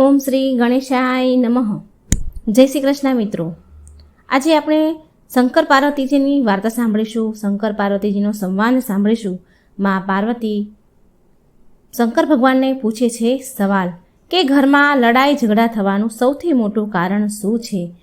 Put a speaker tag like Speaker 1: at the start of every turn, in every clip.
Speaker 1: ઓમ શ્રી ગણેશાય નમઃ. જય શ્રી કૃષ્ણ મિત્રો. આજે આપણે શંકર પાર્વતીજીની વાર્તા સાંભળીશું, શંકર પાર્વતીજીનો સંવાદ સાંભળીશું. મા પાર્વતી શંકર ભગવાનને પૂછે છે, સવાલ, કે ઘરમાં લડાઈ ઝઘડા થવાનું સૌથી મોટું કારણ શું છે?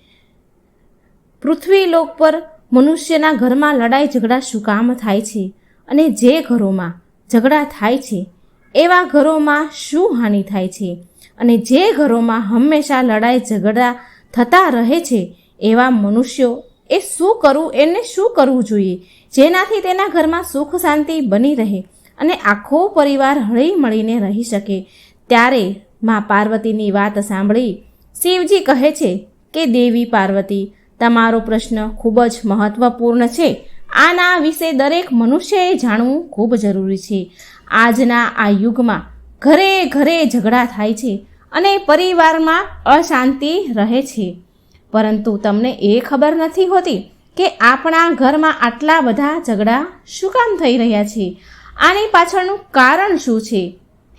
Speaker 1: પૃથ્વી લોક પર મનુષ્યના ઘરમાં લડાઈ ઝઘડા શું કામ થાય છે? અને જે ઘરોમાં ઝઘડા થાય છે, એવા ઘરોમાં શું હાનિ થાય છે? અને જે ઘરોમાં હંમેશા લડાઈ ઝઘડા થતા રહે છે, એવા મનુષ્યો એ શું કરવું, એને શું કરવું જોઈએ? જેનાથી તેના ઘરમાં સુખ શાંતિ બની રહે અને આખો પરિવાર હળી મળીને રહી શકે. ત્યારે મા પાર્વતીની વાત સાંભળી શિવજી કહે છે કે, દેવી પાર્વતી, તમારો પ્રશ્ન ખૂબ જ મહત્વપૂર્ણ છે. આના વિશે દરેક મનુષ્યએ જાણવું ખૂબ જરૂરી છે. આજના આ યુગમાં ઘરે ઘરે ઝઘડા થાય છે અને પરિવારમાં અશાંતિ રહે છે. પરંતુ તમને એ ખબર નથી હોતી કે આપણા ઘરમાં આટલા બધા ઝઘડા શું કામ થઈ રહ્યા છે? આની પાછળનું કારણ શું છે?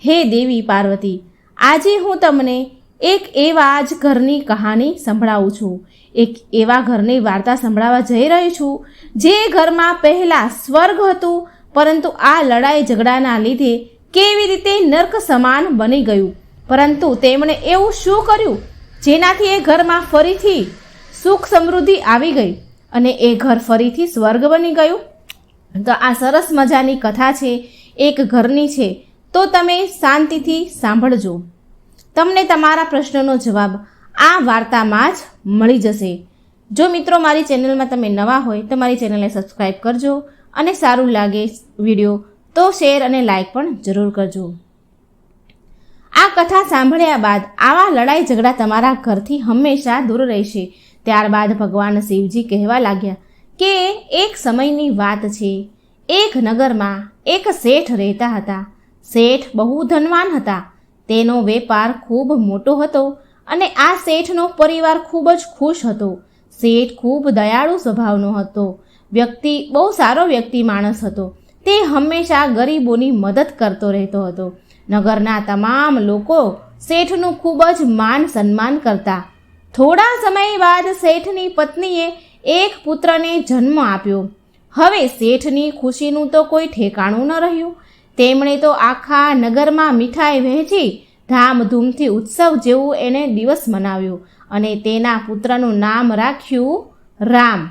Speaker 1: હે દેવી પાર્વતી, આજે હું તમને એક એવા જ ઘરની કહાની સંભળાવું છું. એક એવા ઘરની વાર્તા સંભળાવવા જઈ રહી છું જે ઘરમાં પહેલાં સ્વર્ગ હતું, પરંતુ આ લડાઈ ઝઘડાના લીધે કેવી રીતે નર્ક સમાન બની ગયું? પરંતુ તેમણે એવું શું કર્યું? જેનાથી એ ઘરમાં ફરીથી સુખ સમૃદ્ધિ આવી ગઈ અને એ ઘર ફરીથી સ્વર્ગ બની ગયું? તો આ સરસ મજાની કથા છે, એક ઘરની છે. તો તમે શાંતિથી સાંભળજો. તમને તમારા પ્રશ્નનો જવાબ આ વાર્તામાં જ મળી જશે. જો મિત્રો મારી ચેનલમાં તમે નવા હોય તો મારી ચેનલને સબસ્ક્રાઈબ કરજો અને સારું લાગે વીડિયો તો શેર અને લાઇક પણ જરૂર કરજો. આ કથા સાંભળ્યા બાદ આવા લડાઈ ઝઘડા તમારા ઘરથી હંમેશા દૂર રહેશે. ત્યારબાદ ભગવાન શિવજી કહેવા લાગ્યા કે એક સમયની વાત છે. એક નગરમાં એક શેઠ રહેતા હતા. શેઠ બહુ ધનવાન હતા. તેનો વેપાર ખૂબ મોટો હતો અને આ શેઠનો પરિવાર ખૂબ જ ખુશ હતો. શેઠ ખૂબ દયાળુ સ્વભાવનો હતો. વ્યક્તિ બહુ સારો વ્યક્તિ માણસ હતો. તે હંમેશા ગરીબોની મદદ કરતો રહેતો હતો. નગરના તમામ લોકો શેઠનું ખૂબ જ માન સન્માન કરતા. થોડા સમય બાદ શેઠની પત્નીએ એક પુત્રને જન્મ આપ્યો. હવે શેઠની ખુશીનું તો કોઈ ઠેકાણું ન રહ્યું. તેમણે તો આખા નગરમાં મીઠાઈ વહેંચી ધામધૂમથી ઉત્સવ જેવું એણે દિવસ મનાવ્યો અને તેના પુત્રનું નામ રાખ્યું રામ.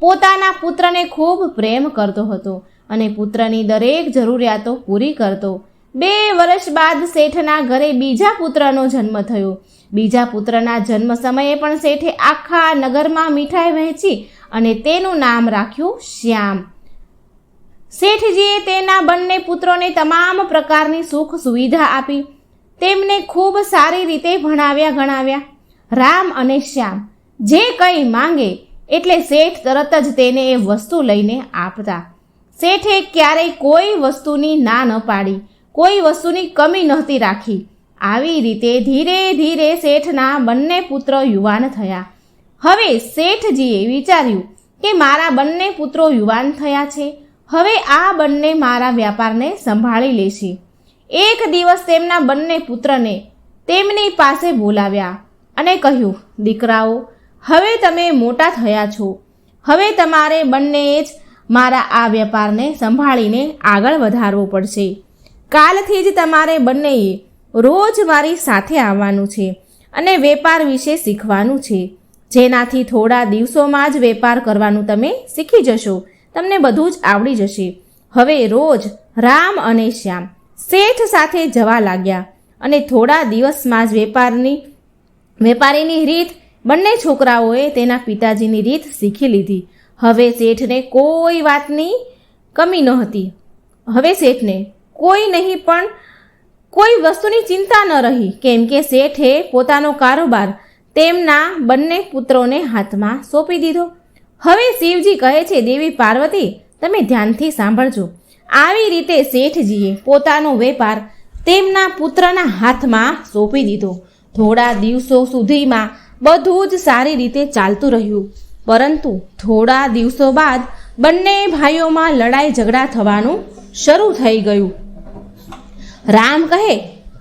Speaker 1: પોતાના પુત્રને ખૂબ પ્રેમ કરતો હતો. અને પુત્રની દરેક જરૂરિયાતો પૂરી કરતો. બે વર્ષ બાદ શેઠના ઘરે બીજા પુત્રનો જન્મ થયો. બીજા પુત્રના જન્મ સમયે પણ શેઠે આખા નગરમાં મીઠાઈ વહેંચી અને તેનું નામ રાખ્યું શ્યામ. શેઠજીએ તેના બંને પુત્રોને તમામ પ્રકારની સુખ સુવિધા આપી. તેમને ખૂબ સારી રીતે ભણાવ્યા ગણાવ્યા. રામ અને શ્યામ જે કંઈ માંગે એટલે શેઠ તરત જ તેને એ વસ્તુ લઈને આપતા. શેઠે ક્યારેય કોઈ વસ્તુની ના ન પાડી, કોઈ વસ્તુની કમી નહોતી રાખી. આવી રીતે ધીરે ધીરે શેઠના બંને પુત્ર યુવાન થયા. હવે શેઠજીએ વિચાર્યું કે મારા બંને પુત્રો યુવાન થયા છે, હવે આ બંને મારા વ્યાપારને સંભાળી લેશે. એક દિવસ તેમના બંને પુત્રને તેમની પાસે બોલાવ્યા અને કહ્યું, દીકરાઓ, હવે તમે મોટા થયા છો. હવે તમારે બંને જ મારા આ વેપારને સંભાળીને આગળ વધારવો પડશે. કાલથી જ તમારે બંનેએ રોજ મારી સાથે આવવાનું છે અને વેપાર વિશે શીખવાનું છે. જેનાથી થોડા દિવસોમાં જ વેપાર કરવાનું તમે શીખી જશો. તમને બધું જ આવડી જશે. હવે રોજ રામ અને શ્યામ શેઠ સાથે જવા લાગ્યા અને થોડા દિવસમાં જ વેપારની, વેપારીની રીત, બંને છોકરાઓએ તેના પિતાજીની રીત શીખી લીધી. હવે શેઠને કોઈ વાતની કમી નહોતી. હવે શેઠને કોઈ નહીં, પણ કોઈ વસ્તુની ચિંતા ન રહી, કેમ કે શેઠે પોતાનો કારોબાર તેમના બંને પુત્રોને હાથમાં સોંપી દીધો. હવે શિવજી કહે છે, દેવી પાર્વતી, તમે ધ્યાનથી સાંભળજો. આવી રીતે શેઠજીએ પોતાનો વેપાર તેમના પુત્રના હાથમાં સોંપી દીધો. થોડા દિવસો સુધીમાં બધું જ સારી રીતે ચાલતું રહ્યું. પરંતુ થોડા દિવસો બાદ બંને ભાઈઓમાં લડાઈ ઝઘડા થવાનું શરૂ થઈ ગયું. રામ કહે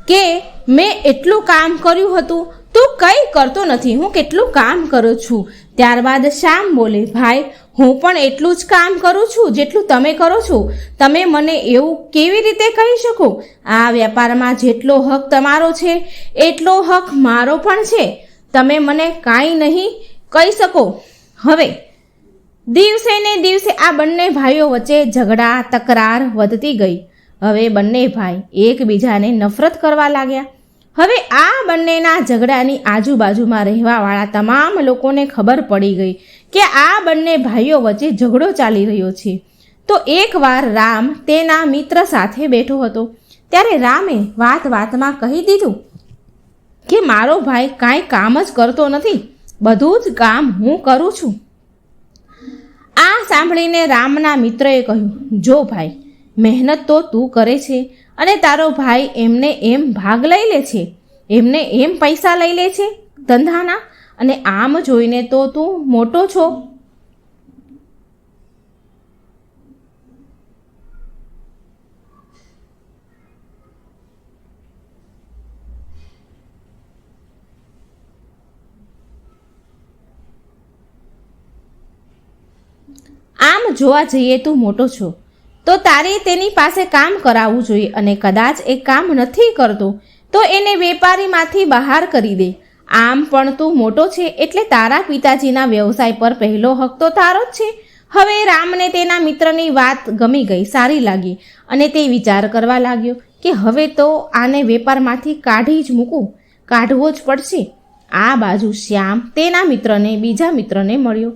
Speaker 1: કે, મેં એટલું કામ કર્યું હતું, તું કંઈ કરતો નથી, હું કેટલું કામ કરું છું. ત્યારબાદ શ્યામ બોલે, ભાઈ, હું પણ એટલું જ કામ કરું છું જેટલું તમે કરો છો. તમે મને એવું કેવી રીતે કહી શકો? આ વેપારમાં જેટલો હક તમારો છે, એટલો હક મારો પણ છે. તમે મને કાંઈ નહીં કહી શકો. હવે, દિવસે ને દિવસે આ બંને ભાઈઓ વચ્ચે ઝઘડા, તકરાર વધતી ગઈ. હવે બંને ભાઈ એકબીજાને નફરત કરવા લાગ્યા. હવે આ બંનેના ઝઘડાની આજુબાજુમાં રહેવાવાળા તમામ લોકોને ખબર પડી ગઈ કે આ બંને ભાઈઓ વચ્ચે ઝઘડો ચાલી રહ્યો છે. તો એકવાર રામ તેના મિત્ર સાથે બેઠો હતો. ત્યારે રામે વાત વાતમાં કહી દીધું કે, મારો ભાઈ કાંઈ કામ જ કરતો નથી. બધું જ કામ હું કરું છું. આ સાંભળીને રામના મિત્રએ કહ્યું, જો ભાઈ, મહેનત તો તું કરે છે અને તારો ભાઈ એમને એમ ભાગ લઈ લે છે, એમને એમ પૈસા લઈ લે છે ધંધાના અને આમ જોઈને તો તું મોટો છો. આમ જોવા જઈએ તું મોટો છો. તો તારે તેની પાસે કામ કરાવવું જોઈએ અને કદાચ એ કામ નથી કરતો, તો એને વેપારીમાંથી બહાર કરી દે. આમ પણ તું મોટો છે એટલે તારા પિતાજીના વ્યવસાય પર પહેલો હક તો તારો જ છે. હવે રામને તેના મિત્રની વાત ગમી ગઈ, સારી લાગી અને તે વિચાર કરવા લાગ્યો કે હવે તો આને વેપારમાંથી કાઢી જ મૂકું, કાઢવો જ પડશે. આ બાજુ શ્યામ તેના મિત્રને, બીજા મિત્રને મળ્યો.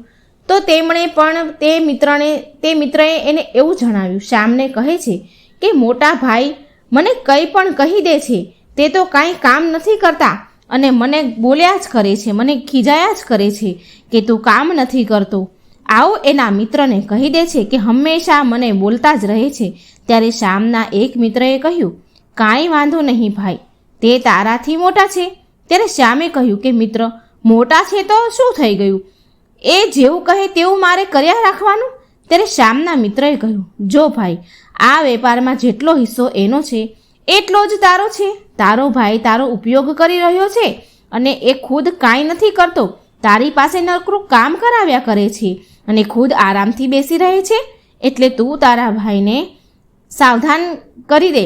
Speaker 1: તો તેમણે પણ તે મિત્રને, તે મિત્રએ એને એવું જણાવ્યું. શ્યામને કહે છે કે, મોટા ભાઈ, મને કંઈ પણ કહી દે છે, તે તો કાંઈ કામ નથી કરતા. અને મને બોલ્યા જ કરે છે, મને ખીજાયા જ કરે છે કે તું કામ નથી કરતો. આવો એના મિત્રને કહી દે છે કે, હંમેશા મને બોલતા જ રહે છે. ત્યારે શ્યામના એક મિત્રએ કહ્યું, કાંઈ વાંધો નહીં ભાઈ, તે તારાથી મોટા છે. ત્યારે શ્યામે કહ્યું કે, મિત્ર, મોટા છે તો શું થઈ ગયું? એ જેવું કહે તેવું મારે કર્યા રાખવાનું? ત્યારે શ્યામના મિત્રએ કહ્યું, જો ભાઈ, આ વેપારમાં જેટલો હિસ્સો એનો છે, એટલો જ તારો છે. તારો ભાઈ તારો ઉપયોગ કરી રહ્યો છે અને એ ખુદ કાંઈ નથી કરતો. તારી પાસે નકરું કામ કરાવ્યા કરે છે અને ખુદ આરામથી બેસી રહે છે. એટલે તું તારા ભાઈને સાવધાન કરી દે.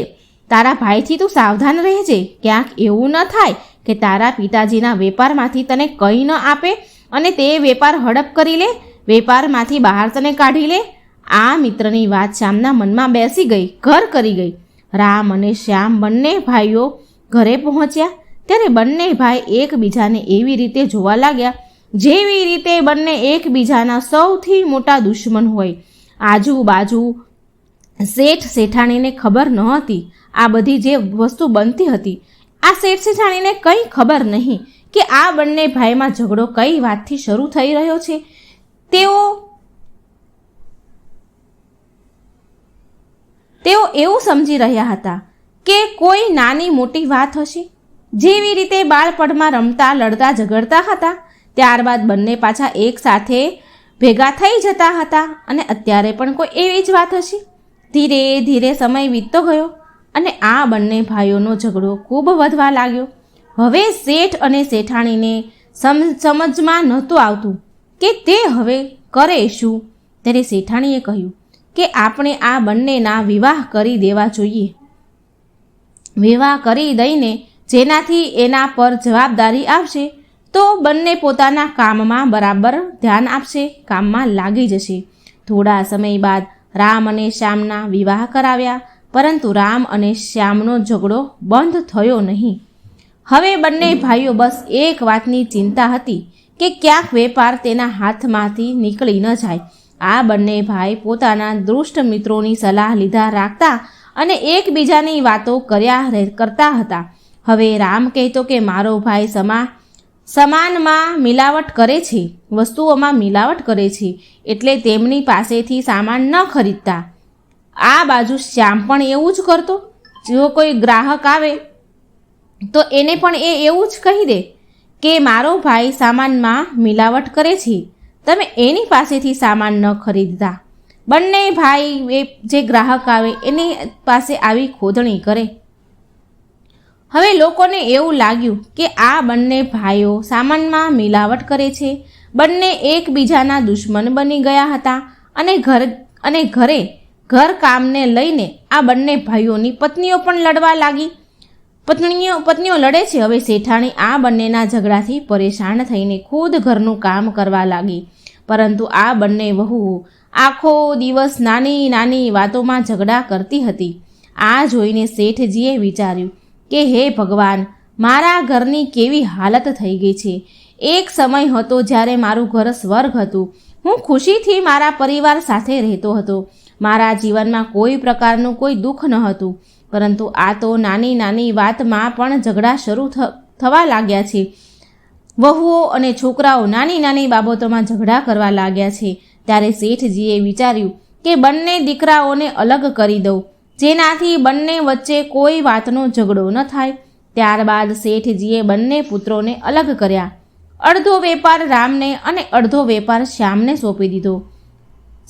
Speaker 1: તારા ભાઈથી તું સાવધાન રહેજે. ક્યાંક એવું ન થાય કે તારા પિતાજીના વેપારમાંથી તને કંઈ ન આપે અને તે વેપાર હડપ કરી લે, વેપારમાંથી બહાર તને કાઢી લે. આ મિત્રની વાત શ્યામના મનમાં બેસી ગઈ, ઘર કરી ગઈ. રામ અને શ્યામ બંને ભાઈઓ ઘરે પહોંચ્યા. ત્યારે બંને ભાઈ એકબીજાને એવી રીતે જોવા લાગ્યા, જેવી રીતે બંને એકબીજાના સૌથી મોટા દુશ્મન હોય. આજુબાજુ શેઠ શેઠાણીને ખબર નહોતી. આ બધી જે વસ્તુ બનતી હતી, આ શેઠ શેઠાણીને કંઈ ખબર નહીં. કે આ બંને ભાઈમાં ઝઘડો કઈ વાતથી શરૂ થઈ રહ્યો છે? તેઓ તેઓ એવું સમજી રહ્યા હતા કે કોઈ નાની મોટી વાત હશે. જેવી રીતે બાળપણમાં રમતા, લડતા, ઝઘડતા હતા, ત્યારબાદ બંને પાછા એકસાથે ભેગા થઈ જતા હતા અને અત્યારે પણ કોઈ એવી જ વાત હશે. ધીરે ધીરે સમય વીતતો ગયો અને આ બંને ભાઈઓનો ઝઘડો ખૂબ વધવા લાગ્યો. હવે શેઠ અને શેઠાણીને સમ, સમજમાં નહોતું આવતું કે તે હવે કરે શું? ત્યારે શેઠાણીએ કહ્યું કે આપણે આ બંનેના વિવાહ કરી દેવા જોઈએ. વિવાહ કરી દઈને જેનાથી એના પર જવાબદારી આવશે, તો બંને પોતાના કામમાં બરાબર ધ્યાન આપશે, કામમાં લાગી જશે. થોડા સમય બાદ રામ અને શ્યામના વિવાહ કરાવ્યા, પરંતુ રામ અને શ્યામનો ઝઘડો બંધ થયો નહીં. હવે બંને ભાઈઓ બસ એક વાતની ચિંતા હતી કે ક્યાંક વેપાર તેના હાથમાંથી નીકળી ન જાય. આ બંને ભાઈ પોતાના દુષ્ટ મિત્રોની સલાહ લીધા રાખતા અને એકબીજાની વાતો કર્યા કરતા હતા. હવે રામ કહેતો કે મારો ભાઈ સમા, સમાનમાં મિલાવટ કરે છે, વસ્તુઓમાં મિલાવટ કરે છે, એટલે તેમની પાસેથી સામાન ન ખરીદતા. આ બાજુ શ્યામ પણ એવું જ કરતો. જો કોઈ ગ્રાહક આવે તો એને પણ એ એવું જ કહી દે કે મારો ભાઈ સામાનમાં મિલાવટ કરે છે. તમે એની પાસેથી સામાન ન ખરીદતા. બંને ભાઈ એ જે ગ્રાહક આવે એની પાસે આવી ખોદણી કરે. હવે લોકોને એવું લાગ્યું કે આ બંને ભાઈઓ સામાનમાં મિલાવટ કરે છે. બંને એકબીજાના દુશ્મન બની ગયા હતા અને ઘર, અને ઘરે ઘર કામને લઈને આ બંને ભાઈઓની પત્નીઓ પણ લડવા લાગી. પત્નીઓ પત્નીઓ લડે છે. હવે શેઠાણી આ બંનેના ઝઘડાથી પરેશાન થઈને ખુદ ઘરનું કામ કરવા લાગી. પરંતુ આ બંને વહુ આખો દિવસ નાની નાની વાતોમાં ઝઘડા કરતી હતી. આ જોઈને શેઠજીએ વિચાર્યું કે, હે ભગવાન, મારા ઘરની કેવી હાલત થઈ ગઈ છે. એક સમય હતો જ્યારે મારું ઘર સ્વર્ગ હતું. હું ખુશીથી મારા પરિવાર સાથે રહેતો હતો. મારા જીવનમાં કોઈ પ્રકારનું કોઈ દુઃખ ન હતું. પરંતુ આ તો નાની નાની વાતમાં પણ ઝઘડા શરૂ થવા લાગ્યા છે. વહુઓ અને છોકરાઓ નાની નાની બાબતોમાં ઝઘડા કરવા લાગ્યા છે. ત્યારે શેઠજીએ વિચાર્યું કે બંને દીકરાઓને અલગ કરી દઉં. જેનાથી બંને વચ્ચે કોઈ વાતનો ઝઘડો ન થાય. ત્યારબાદ શેઠજીએ બંને પુત્રોને અલગ કર્યા. અડધો વેપાર રામને અને અડધો વેપાર શ્યામને સોંપી દીધો.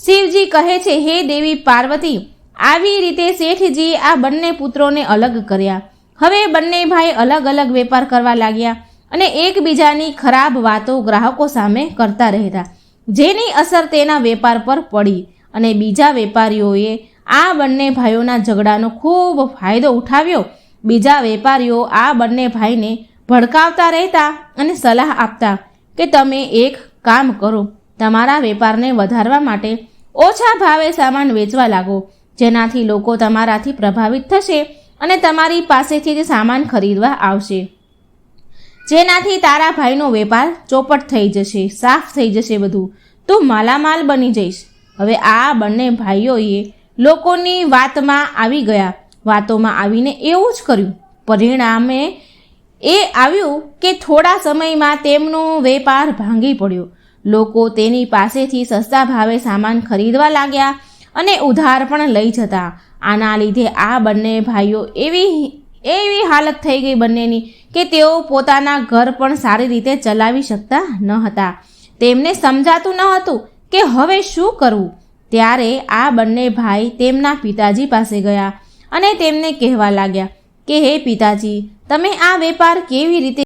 Speaker 1: શિવજી કહે છે, હે દેવી પાર્વતી આવી રીતે શેઠજીએ આ બંને પુત્રોને અલગ કર્યા. હવે બંને ભાઈ અલગ અલગ વેપાર કરવા લાગ્યા અને એકબીજાની ખરાબ વાતો ગ્રાહકો સામે કરતા રહેતા. જેની અસર તેના વેપાર પર પડી અને બીજા વેપારીઓએ આ બંને ભાઈઓના ઝઘડાનો ખૂબ ફાયદો ઉઠાવ્યો. બીજા વેપારીઓ આ બંને ભાઈને ભડકાવતા રહેતા અને સલાહ આપતા કે તમે એક કામ કરો, તમારા વેપારને વધારવા માટે ઓછા ભાવે સામાન વેચવા લાગો. જેનાથી લોકો તમારાથી પ્રભાવિત થશે અને તમારી પાસેથી જ સામાન ખરીદવા આવશે. જેનાથી તારા ભાઈનો વેપાર ચોપટ થઈ જશે, સાફ થઈ જશે બધું. તું માલામાલ બની જઈશ. હવે આ બંને ભાઈઓએ લોકોની વાતમાં આવી ગયા. વાતોમાં આવીને એવું જ કર્યું. પરિણામે એ આવ્યું કે થોડા સમયમાં તેમનો વેપાર ભાંગી પડ્યો. લોકો તેની પાસેથી સસ્તા ભાવે સામાન ખરીદવા લાગ્યા. અને ઉધાર પણ લઈ જતા. આના લીધે આ બંને ભાઈઓ એવી એવી હાલત થઈ ગઈ બંનેની કે તેઓ પોતાના ઘર પણ સારી રીતે ચલાવી શકતા ન હતા. તેમને સમજાતું ન હતું કે હવે શું કરવું. ત્યારે આ બંને ભાઈ તેમના પિતાજી પાસે ગયા અને તેમને કહેવા લાગ્યા કે, હે પિતાજી, તમે આ વેપાર કેવી રીતે